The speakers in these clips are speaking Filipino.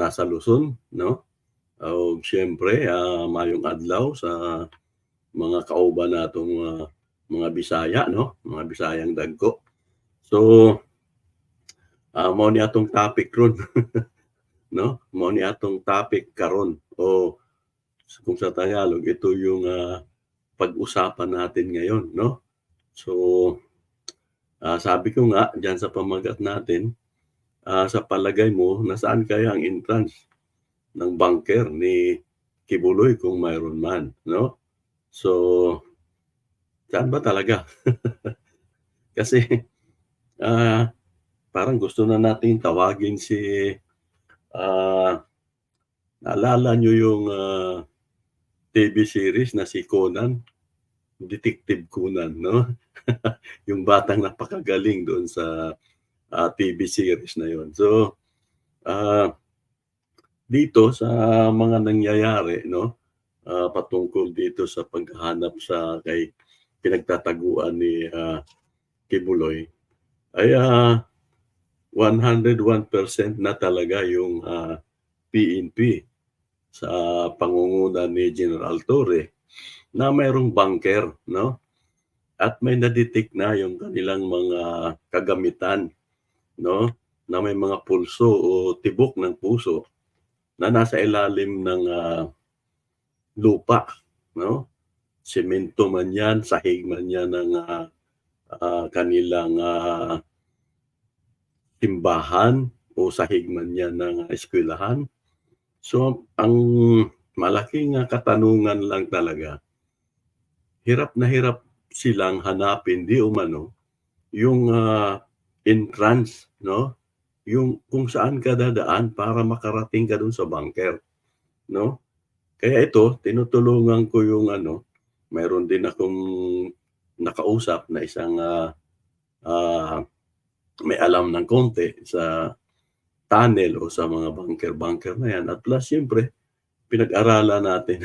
nasa Luzon, no? O siyempre, ah, mayong adlaw sa mga kauban natong ah, mga Bisaya, no? Mga Bisayang dagko. So, ah, mao ni atong topic ron. no? Mao ni atong topic karon o kung sa Tagalog ito yung ah, pag-usapan natin ngayon, no? So, ah, sabi ko nga diyan sa pamagat natin, ah, sa palagay mo nasaan kaya ang entrance ng bunker ni Kibuloy kung mayroon man, no? So, saan ba talaga? Kasi ah, parang gusto na nating tawagin si ah, naalala niyo yung ah, TV series na si Conan, Detective Conan, no? yung batang napakagaling doon sa ah, TV series na yon. So, ah, dito sa mga nangyayari, no? ah, patungkol dito sa paghahanap sa kay pinagtataguan ni ah, Kibuloy ay ah, 101% na talaga yung ah, PNP sa pangunguna ni General Torre na mayroong bunker, no? At may nadetect na yung kanilang mga kagamitan, no? Na may mga pulso o tibok ng puso na nasa ilalim ng ah, lupa, no? Semento man yan, sahig man yan ng ah, ah, kanilang ah, simbahan o sahig man yan ng eskwelahan. So, ang malaking ah, katanungan lang talaga, hirap na hirap silang hanapin di umano yung ah, entrance, no? Yung kung saan ka dadaan para makarating ka dun sa bunker, no? Kaya ito, tinutulungan ko yung ano, mayroon din akong nakausap na isang ah, ah, may alam ng konti sa tunnel o sa mga bunker-bunker na yan. At plus, siyempre, pinag-aralan natin.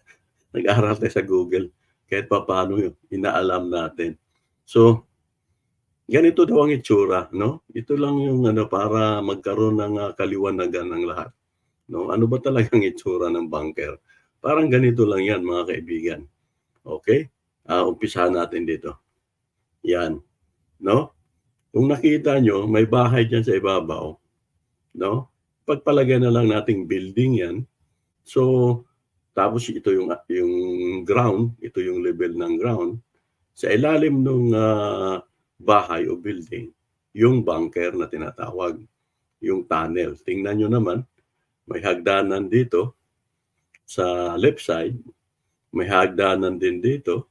Nag-aral tayo sa Google. Kahit pa paano yun, inaalam natin. So, ganito daw ang itsura, no? Ito lang yung ano, para magkaroon ng ah, kaliwanagan ng lahat. No? Ano ba talagang itsura ng bunker? Parang ganito lang yan, mga kaibigan. Okay? Ah, umpisahan natin dito. Yan. No? Kung nakita nyo, may bahay dyan sa ibabaw. No? Pagpalagay na lang nating building yan. So, tapos ito yung, yung ground, ito yung level ng ground. Sa ilalim ng bahay o building, yung bunker na tinatawag, yung tunnel. Tingnan nyo naman, may hagdanan dito sa left side, may hagdanan din dito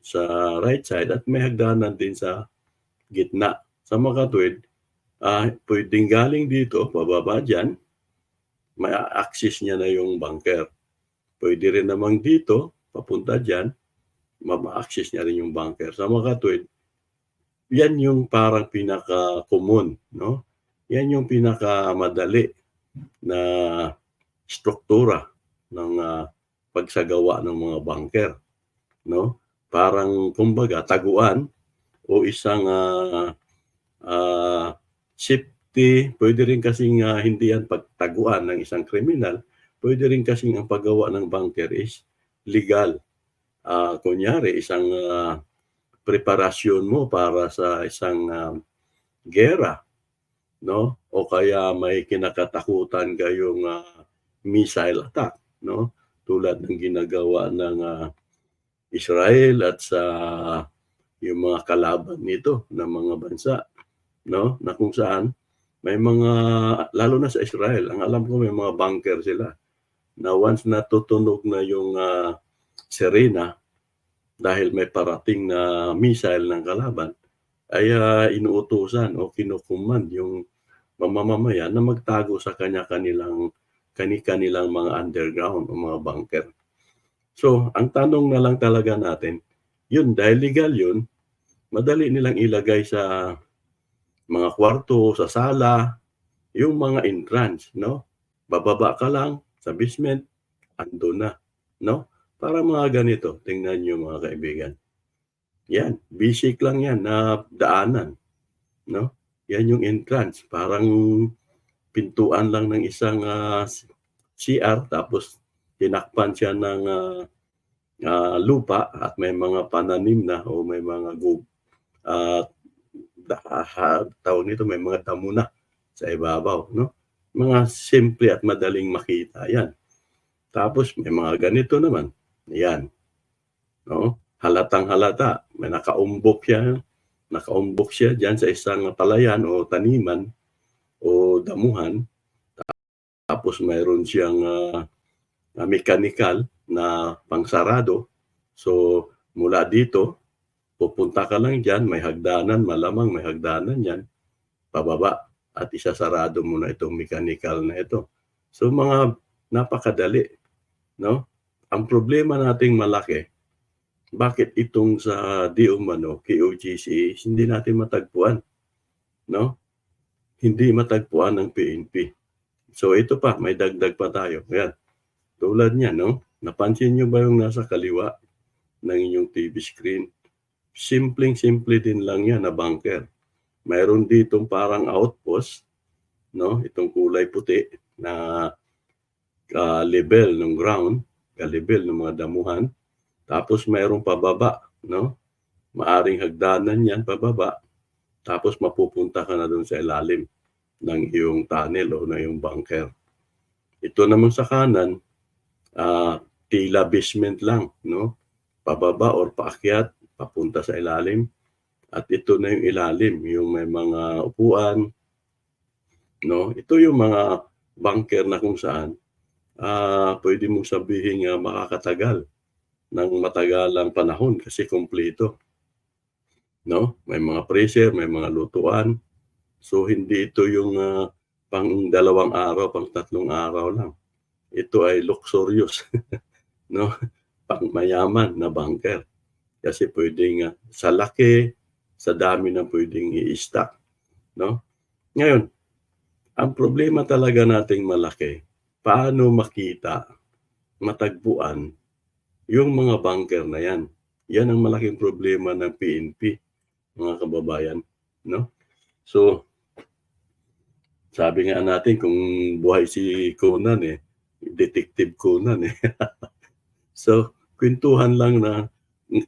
sa right side, at may hagdanan din sa gitna. Sa makatwid, ah pwedeng galing dito, pababa dyan, may access niya na yung bunker. Pwede rin namang dito, papunta dyan, ma-access niya rin yung bunker. Sa makatwid, yan yung parang pinaka-common, no? Yan yung pinaka-madali na struktura ng ah, pagsagawa ng mga bunker, no? Parang kumbaga taguan o isang ah, ah, safety, pwede rin kasing ah, hindi yan pagtaguan ng isang kriminal, pwede rin kasing ang paggawa ng bunker is legal. Ah, kunyari, isang ah, preparasyon mo para sa isang ah, gera, no? O kaya may kinakatakutan kayong ah, missile attack, no? Tulad ng ginagawa ng ah, Israel at sa yung mga kalaban nito ng mga bansa, no? Na kung saan may mga lalo na sa Israel, ang alam ko may mga bunker sila na once natutunog na yung ah, sirena dahil may parating na missile ng kalaban ay ah, inuutusan o kinukuman yung mamamayan na magtago sa kanya-kanilang kani-kanilang mga underground o mga bunker. So, ang tanong na lang talaga natin, yun, dahil legal yun, madali nilang ilagay sa mga kwarto, sa sala, yung mga entrance, no? Bababa ka lang sa basement, ando na, no? Para mga ganito, tingnan nyo mga kaibigan. Yan, basic lang yan na daanan, no? Yan yung entrance, parang pintuan lang ng isang, ah, CR tapos tinakpan siya ng, ah, ah, lupa at may mga pananim na o may mga gu da ha tawag nito, may mga damo na sa ibabaw 'no. Mga simple at madaling makita 'yan. Tapos may mga ganito naman, 'yan, oo, halatang-halata may nakaumbok siya nakaumbok siya diyan sa isang palayan o taniman o damuhan. Tapos mayroon siyang, ah, mekanikal na pangsarado. So, mula dito pupunta ka lang diyan, may hagdanan, malamang may hagdanan 'yan, pababa at isasarado mo na itong mekanikal na ito. So, mga napakadali 'no. Ang problema nating malaki, bakit itong sa di umano hindi natin matagpuan 'no. Hindi matagpuan ng PNP. So, ito pa may dagdag pa tayo, 'yan. Tulad niyan 'no, napansin niyo ba yung nasa kaliwa ng inyong TV screen? Simpleng-simple din lang 'yan na bunker. Mayroon ditong parang outpost 'no, itong kulay puti na, ah, lebel ng ground, ka-lebel ng mga damuhan. Tapos mayroong pababa 'no, maaring hagdanan 'yan pababa, tapos mapupunta ka na dun sa ilalim ng iyong tunnel o ng iyong bunker. Ito naman sa kanan, ah, tila basement lang 'no, pababa or paakyat papunta sa ilalim at ito na yung ilalim, yung may mga upuan 'no. Ito yung mga bunker na kung saan, ah, puwede mong sabihing, ah, makakatagal ng matagalang panahon kasi kumpleto. 'No, may mga freezer, may mga lutuan. So, hindi ito yung, ah, pang dalawang araw, pang tatlong araw lang. Ito ay luxurious 'no, pang-mayaman na bunker. Kasi puwedeng, ah, sa laki, sa dami ng puwedeng i-stock 'no. Ngayon, ang problema talaga nating malaki, paano makita, matagpuan yung mga bunker na 'yan. 'Yan ang malaking problema ng PNP, mga kababayan 'no. So sabi nga natin kung buhay si Conan, eh, Detective Conan, eh. So, kuwentuhan lang na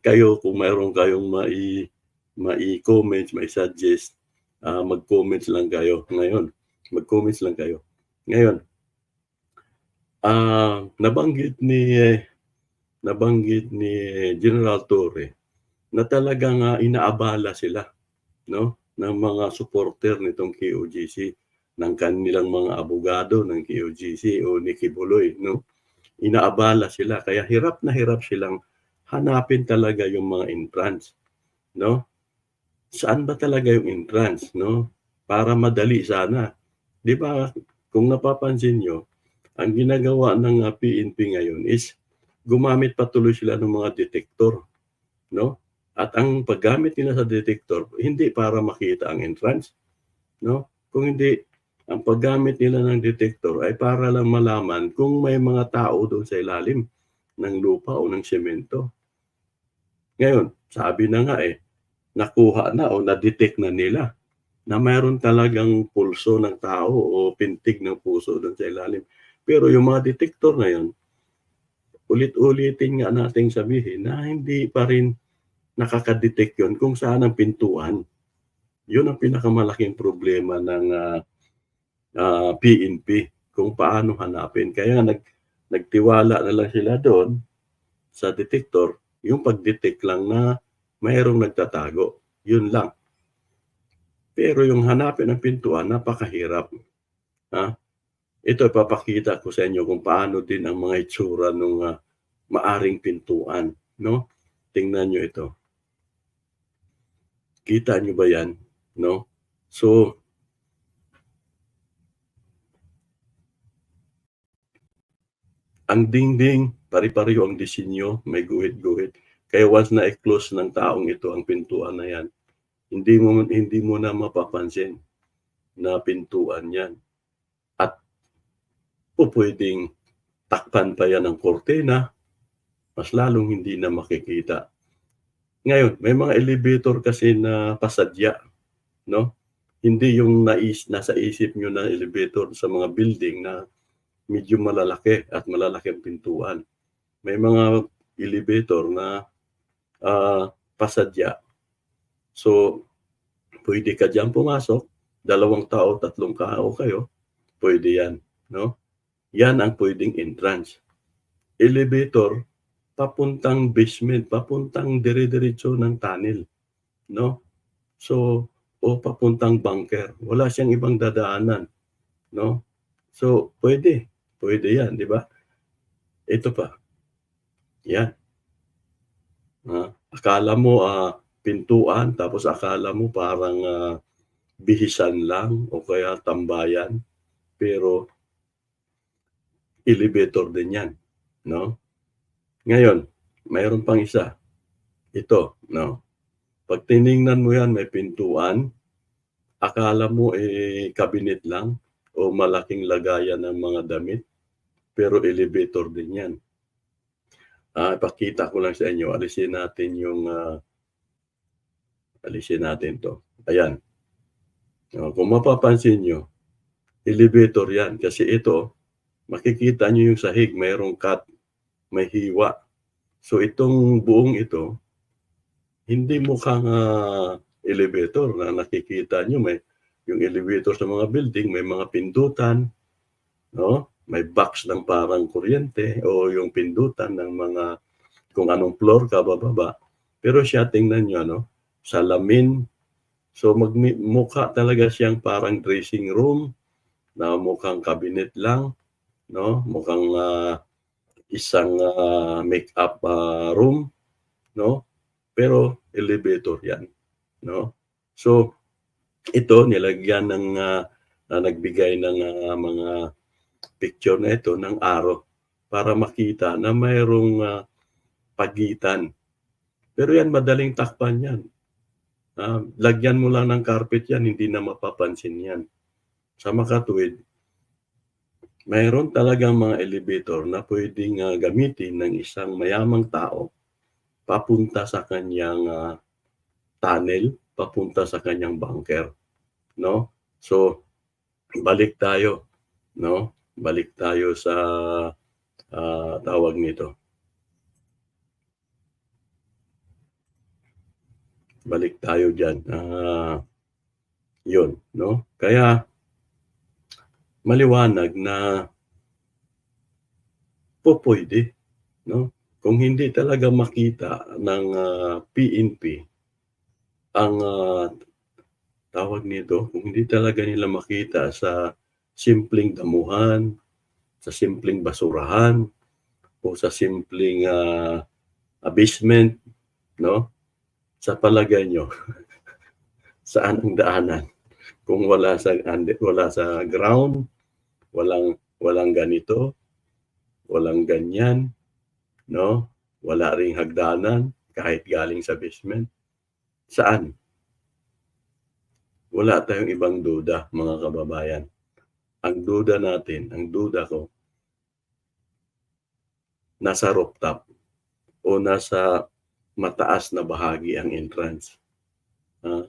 kayo kung mayroon kayong mai mai-comments, mai-suggest, ah, mag-comments lang kayo ngayon, mag-comments lang kayo. Ngayon ah, nabanggit ni nabanggit ni General Torre na talagang, ah, inaabala sila 'no, ng mga supporter nitong KOGC, ng kanilang mga abogado ng KOGC o ni Kibuloy 'no. Inaabala sila kaya hirap na hirap silang hanapin talaga yung mga entrance 'no. Saan ba talaga yung entrance 'no, para madali sana. 'Di ba, kung napapansin niyo, ang ginagawa ng, ah, PNP ngayon is gumamit pa tuloy sila ng mga detektor 'no. At ang paggamit nila sa detektor hindi para makita ang entrance 'no, kung hindi ang paggamit nila ng detektor ay para lang malaman kung may mga tao dun sa ilalim ng lupa o ng semento. Ngayon, sabi na nga, eh, nakuha na o na-detect na nila na mayroon talagang pulso ng tao o pintig ng puso dun sa ilalim. Pero yung mga detektor na yun, ulit-ulitin nga nating sabihin na hindi pa rin nakaka-detect yun kung saan ang pintuan. Yun ang pinakamalaking problema ng, ah, ah, PNP kung paano hanapin. Kaya nag nagtiwala na lang sila doon sa detektor, yung pag-detect lang na mayroong nagtatago, yun lang. Pero yung hanapin ang pintuan napakahirap, ha. Ito ipapakita ko sa inyo kung paano din ang mga itsura nung, ah, maaring pintuan 'no. Tingnan niyo ito. Kita niyo ba 'yan 'no? So ang dingding, pare-pareho ang disenyo, may guhit-guhit. Kaya once na i-close ng taong ito ang pintuan na 'yan, hindi mo hindi mo na mapapansin na pintuan 'yan. At pupuwedeng takpan pa 'yan ng kurtina, mas lalong hindi na makikita. Ngayon, may mga elevator kasi na pasadya 'no. Hindi yung nais nasa isip niyo na elevator sa mga building na medyo malalaki at malalaki ang pintuan. May mga elevator na, ah, pasadya. So, puwede ka diyan pumasok, dalawang tao, tatlong tao kayo, puwede 'yan, 'no? 'Yan ang puwedeng entrance. Elevator, papuntang basement, papuntang dire-diretso ng tunnel, 'no? So, o papuntang bunker, wala siyang ibang dadaanan, 'no? So, puwede, puwede 'yan, 'di ba? Ito pa. 'Yan. Ah, akala mo, ah, pintuan tapos akala mo parang, ah, bihisan lang o kaya tambayan, pero elevator din 'yan, 'no? Ngayon, mayroon pang isa. Ito, 'no? 'Pag tiningnan mo 'yan may pintuan, akala mo, eh, cabinet lang o malaking lagayan ng mga damit, pero elevator din 'yan. Ah, ipakita ko lang sa inyo, alisin natin yung, ah alisin natin 'to, ayan. Oh, kung mapapansin niyo, elevator 'yan kasi ito, makikita niyo yung sahig mayroong cut, may hiwa. So, itong buong ito, hindi mukhang, ah, elevator na nakikita niyo may yung elevator sa mga building may mga pindutan, 'no? May box ng parang kuryente o yung pindutan ng mga kung anong floor ka bababa. Pero siya tingnan niyo ano, salamin. So, magmi mukha talaga siyang parang dressing room na mukhang cabinet lang, 'no? Mukhang, ah, isang, ah, make-up, ah, room, 'no? Pero elevator 'yan, 'no? So, ito nilagyan ng, ah, ah, nagbigay ng, ah, mga picture na ito ng arrow para makita na mayroong, ah, pagitan. Pero 'yan madaling takpan 'yan. Ah, lagyan mo lang ng carpet 'yan, hindi na mapapansin 'yan. Sa makatuwid mayroon talagang mga elevator na puwedeng, ah, gamitin ng isang mayamang tao papunta sa kaniyang, ah, tunnel, papunta sa kaniyang bunker, 'no? So, balik tayo, 'no? Balik tayo sa, ah, tawag nito balik tayo diyan, ah, 'yun, 'no? Kaya maliwanag na pupuwede, 'no? Kung hindi talaga makita ng, ah, PNP ang, ah, tawag nito, kung hindi talaga nila makita sa simpleng damuhan, sa simpleng basurahan, o sa simpleng, ah, ah, basement, 'no? Sa palagay niyo, saan ang daanan? Kung wala sa wala sa ground, walang walang ganito, walang ganyan, 'no? Wala ring hagdanan kahit galing sa basement, saan? Wala tayong ibang duda mga kababayan. Ang duda natin, ang duda ko nasa rooftop o nasa mataas na bahagi ang entrance. Ah,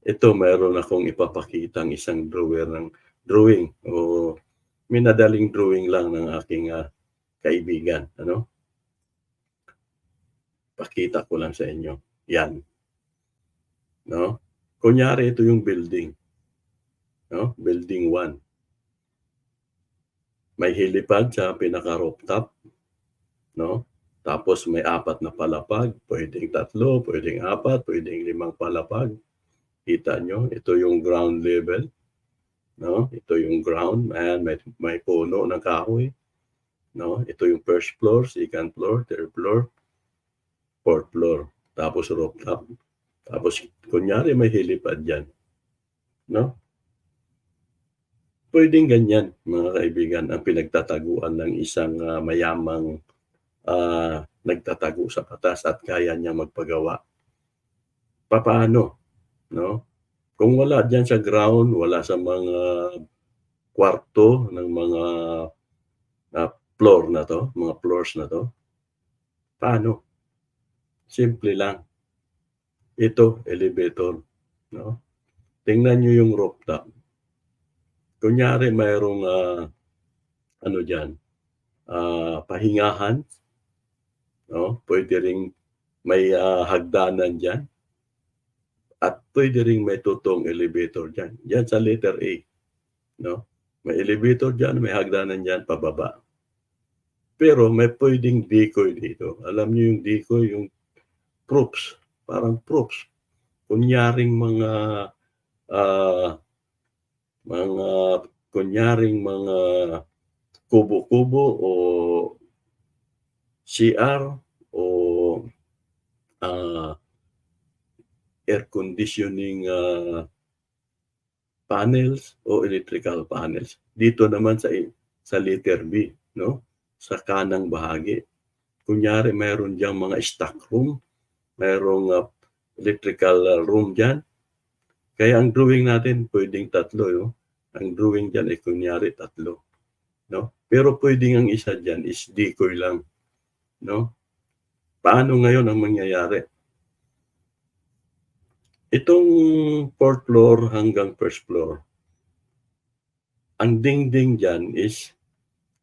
ito mayroon akong ipapakitang isang drawer ng drawing o minadaling drawing lang ng aking, ah, kaibigan, ano? Pakita ko lang sa inyo, 'yan. 'No? Kunyari ito yung building, 'no, building 1. May helipad sa pinaka-rooftop, 'no? Tapos may 4 na palapag, puwedeng 3, puwedeng 4, puwedeng 5 palapag. Kita niyo, ito yung ground level, 'no? Ito yung ground, ayan may may puno ng kahoy, 'no? Ito yung first floor, second floor, third floor, fourth floor, tapos rooftop. Tapos kunyari may helipad diyan, 'no? Puwedeng ganyan mga kaibigan ang pinagtataguan ng isang, ah, mayamang, ah, nagtatago sa batas at kaya niyang magpagawa. Papaano, 'no? Kung wala diyan sa ground, wala sa mga kwarto ng mga, ah, floor na 'to, mga floors na 'to, paano? Simple lang. Ito elevator, 'no? tingnan niyo yung rooftop. Kunyari mayroong, ah, ano diyan, ah, pahingahan. No, puwede ring may, ah, hagdanan diyan. At puwede ring may totoong elevator diyan, diyan sa letter A, no? May elevator diyan, may hagdanan diyan pababa. Pero may puwedeng decoy dito. Alam niyo yung decoy, yung props, parang props. Kunyaring mga, ah, mga kunyaring mga kubo-kubo o CR o, ah, air conditioning, ah, panels o electrical panels. Dito naman sa sa letter B, no, sa kanang bahagi. Kunyari mayroon diyang mga stock room, mayroong, ah, electrical room diyan. Kaya ang drawing natin puwedeng tatlo, no? Ang drawing diyan ay kunyari tatlo, no? Pero puwedeng ang isa diyan is decoy lang, no? Paano ngayon ang mangyayari? Itong 4th floor hanggang 1st floor. Ang dingding diyan is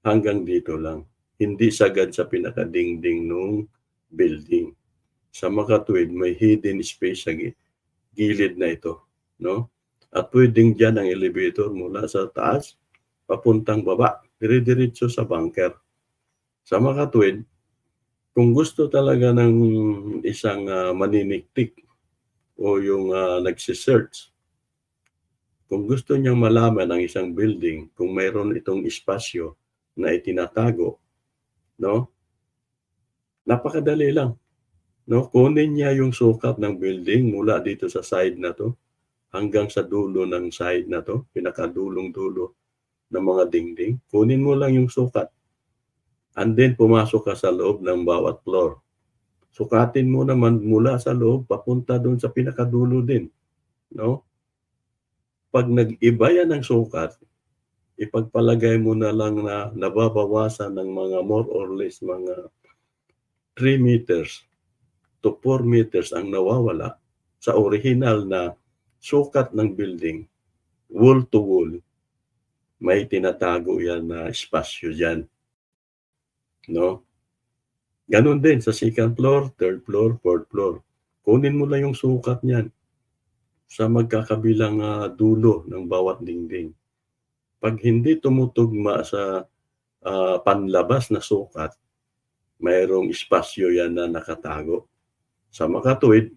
hanggang dito lang, hindi sagad sa pinakadingding nung building. Sa makatuwid may hidden space sa gi gilid na ito, no? At puwedeng diyan ang elevator mula sa taas papuntang baba, dire-diretso sa bunker. Sa makatuwid, kung gusto talaga ng isang, ah, maniniktik o yung, ah, nagse-search, kung gusto niyang malaman ang isang building kung mayroon itong espasyo na itinatago, no? Napakadali lang, no? Kunin niya yung sukat ng building mula dito sa side na 'to hanggang sa dulo ng side na 'to, pinakadulong-dulo ng mga dingding. Kunin mo lang yung sukat. And then pumasok ka sa loob ng bawat floor. Sukatin mo naman mula sa loob papunta dun sa pinakadulo din, no? 'Pag nag-iba yan ng sukat, ipagpalagay mo na lang na nababawasan ng mga more or less mga 3 meters to 4 meters ang nawawala sa orihinal na sukat ng building, wall to wall. May tinatago yan na espasyo diyan. No? Gano'n din sa 2nd floor, 3rd floor, 4th floor. Kunin mo lang yung sukat niyan sa magkakabilang, ah, dulo ng bawat dingding. 'Pag hindi tumutugma sa, ah, panlabas na sukat, mayroong espasyo yan na nakatago. Sa makatuwid,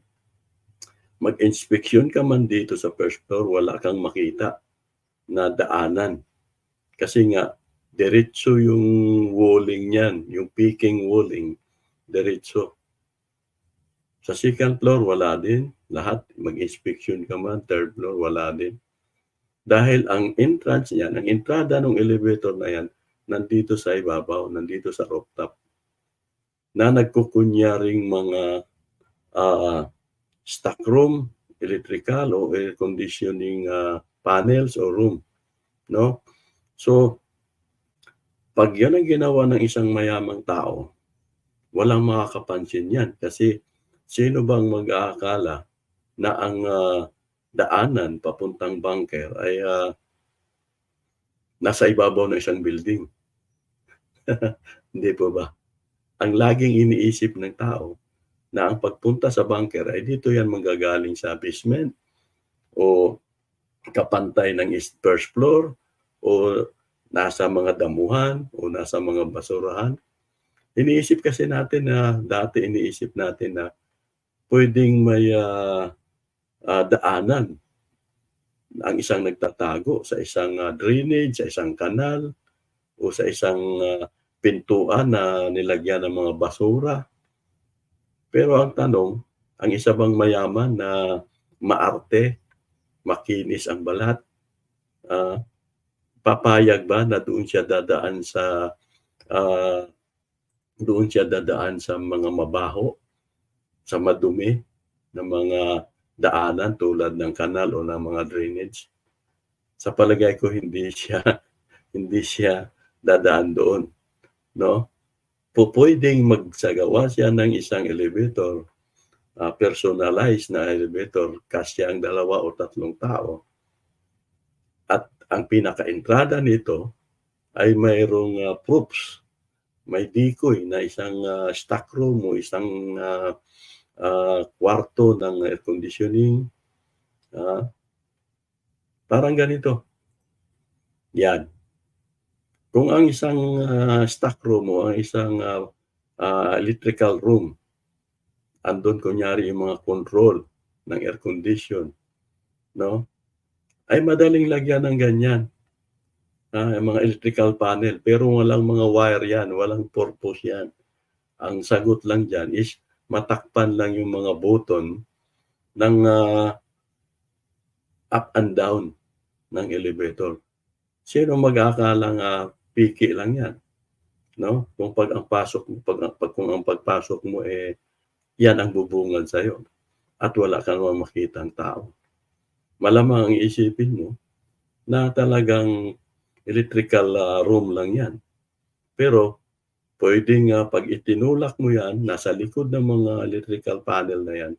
mag-inspeksyon ka man dito sa 1st floor, wala kang makita na daanan. Kasi nga diretso yung walling niyan, yung peaking walling, diretso. Sa 2nd floor wala din, lahat mag-inspeksyon ka man, 3rd floor wala din. Dahil ang entrance niyan, ang entrada nung elevator na yan, nandito sa ibabaw, nandito sa rooftop. Na nagkukunyaring mga, ah, stock room, electrical o air conditioning, ah, panels o room, no? So 'pag yan ang ginawa ng isang mayamang tao, walang makakapansin yan kasi sino bang mag-aakala na ang, ah, daanan papuntang bunker ay, ah nasa ibabaw ng isang building? Hindi po ba? Ang laging iniisip ng tao na ang pagpunta sa bunker ay dito yan manggagaling sa basement o kapantay ng 1st floor o nasa mga damuhan o nasa mga basurahan. Iniisip kasi natin na dati iniisip natin na puwedeng may, ah, ah, daanan ang isang nagtatago sa isang, ah, drainage, sa isang kanal o sa isang, ah, pintuan na nilagyan ng mga basura. Pero ang tanong, ang isa bang mayaman na maarte, makinis ang balat, ah, papayag ba na doon siya dadaan sa, ah, doon siya dadaan sa mga mabaho, sa madumi na mga daanan tulad ng kanal o ng mga drainage? Sa palagay ko hindi siya hindi siya dadaan doon, no? Pupuwedeng magsagawa siya ng isang elevator, ah, personalized na elevator, kasya ang dalawa o tatlong tao. At ang pinaka-entrada nito ay mayroong, ah, proofs. May decoy na isang, ah, stock room o isang, ah, ah, kwarto ng air conditioning, ah. Parang ganito. Yan. Kung ang isang, ah, stock room o ang isang, ah, ah, electrical room, andun kunyari yung mga control ng air condition, 'no, ay madaling lagyan ng ganyan. Ah, yung mga electrical panel, pero walang mga wire yan, walang purpose yan. Ang sagot lang diyan is matakpan lang yung mga button ng, ah up and down ng elevator. Sino mag-aakalang, ah, piki lang yan, 'no? Kung 'pag ang pasok mo 'pag ang 'pag kung ang pagpasok mo, eh, yan ang bubungad sa'yo at wala ka namang makitang tao. Malamang ang iisipin mo na talagang electrical, ah, room lang yan. Pero puwedeng, ah, 'pag itinulak mo yan, nasa likod ng mga electrical panel na yan,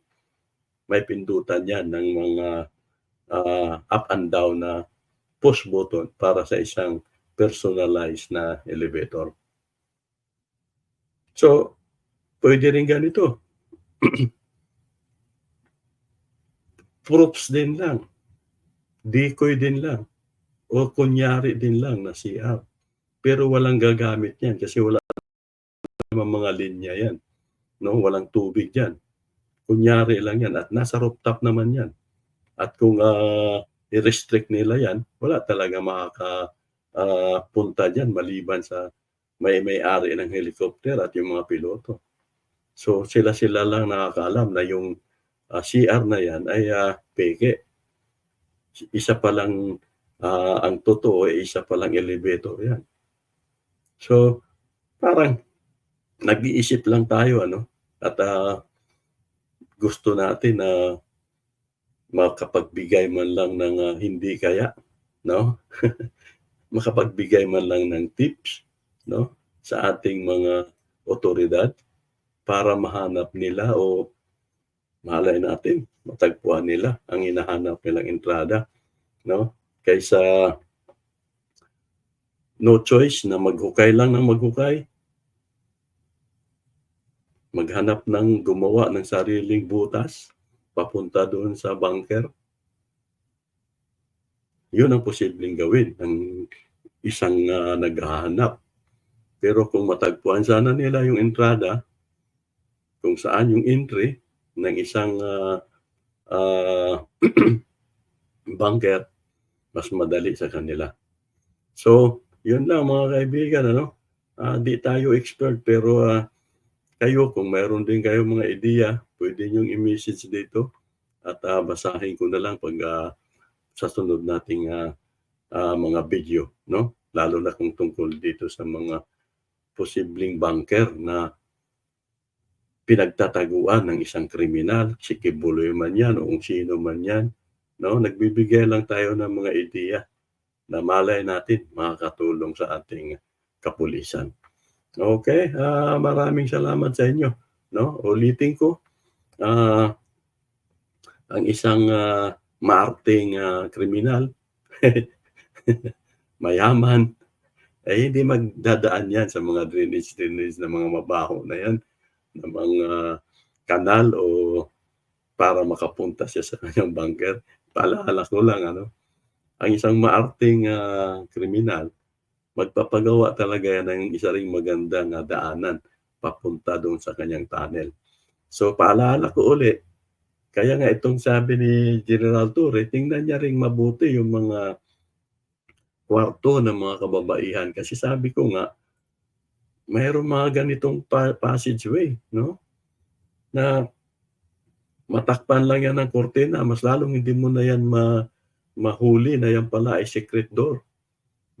may pindutan yan ng mga, ah, up and down na push button para sa isang personalized na elevator. So, puwede rin ganito. Proofs din lang. Decoy din lang o kunyari din lang na CR. Pero walang gagamit yan kasi wala namang mga linya yan, 'no, walang tubig diyan. Kunyari lang yan at nasa rooftop naman yan. At kung, ah, i-restrict nila yan, wala talagang makaka ah, punta diyan maliban sa may may-ari ng helicopter at yung mga piloto. So, sila-sila lang nakakaalam na yung, ah, CR na yan ay, ah, peke. Isa palang, ah, ang totoo ay isa palang elevator yan. So, parang nag-iisip lang tayo ano at, ah, gusto natin na makapagbigay man lang ng, ah, hindi kaya, 'no? Makapagbigay man lang ng tips, 'no, sa ating mga awtoridad para mahanap nila o malay natin matagpuan nila ang hinahanap nilang entrada, 'no, kaysa no choice na maghukay lang ng maghukay. Maghanap ng gumawa ng sariling butas papunta doon sa bunker. Yun ang posibleng gawin ng isang, ah, naghahanap. Pero kung matagpuan sana nila yung entrada kung saan yung entry ng isang, ah, ah, bunker, mas madali sa kanila. So, yun lang mga kaibigan ano, ah, di tayo expert pero, ah, kayo kung meron din kayong mga ideya, puwede niyong i-message dito at, ah, basahin ko na lang 'pag, ah, sa sunod nating, ah, ah, mga video, 'no? Lalo na kung tungkol dito sa mga posibleng bunker na pinagtataguan ng isang kriminal, si Kibuloy man yan o kung sino man yan, 'no? Nagbibigay lang tayo ng mga ideya na malay natin makakatulong sa ating kapulisan. Okey, ah, maraming salamat sa inyo, 'no? Ulitin ko, ah, ang isang, ah, maarteng, ah, kriminal, mayaman, eh, hindi magdadaan yan sa mga drainage-drainage na mga mabaho na yan, na mga kanal o para makapunta siya sa kanyang bunker. Paalala ko lang ano, ang isang maarteng, ah, kriminal, magpapagawa talaga yan ng isa ring magandang, ah, daanan papunta doon sa kanyang tunnel. So, paalala ko uli, kaya nga itong sabi ni General Torre, tingnan niya ring mabuti yung mga kwarto ng mga kababaihan kasi sabi ko nga, mayroong mga ganitong pa passageway, 'no, na matakpan lang yan ng kurtina, mas lalong hindi mo na yan ma mahuli na yan pala ay secret door,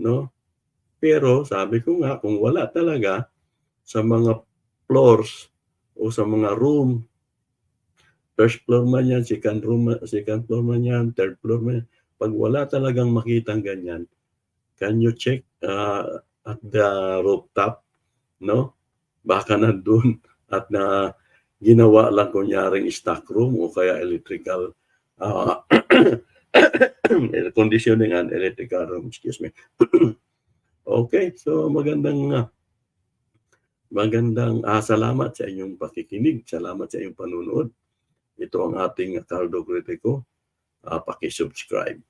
'no? Pero sabi ko nga kung wala talaga sa mga floors o sa mga room, first floor man yan, second room second floor man yan, third floor man yan, 'pag wala talagang makitang ganyan, can you check, ah, at the rooftop, 'no? Baka nandun at na ginawa lang kunyaring stock room o kaya electrical ah, air conditioning and electrical room, excuse me. okay, so magandang ah, magandang ah, salamat sa inyong pakikinig, salamat sa inyong panunood. Ito ang ating Cardo Critico. Ah, paki-subscribe.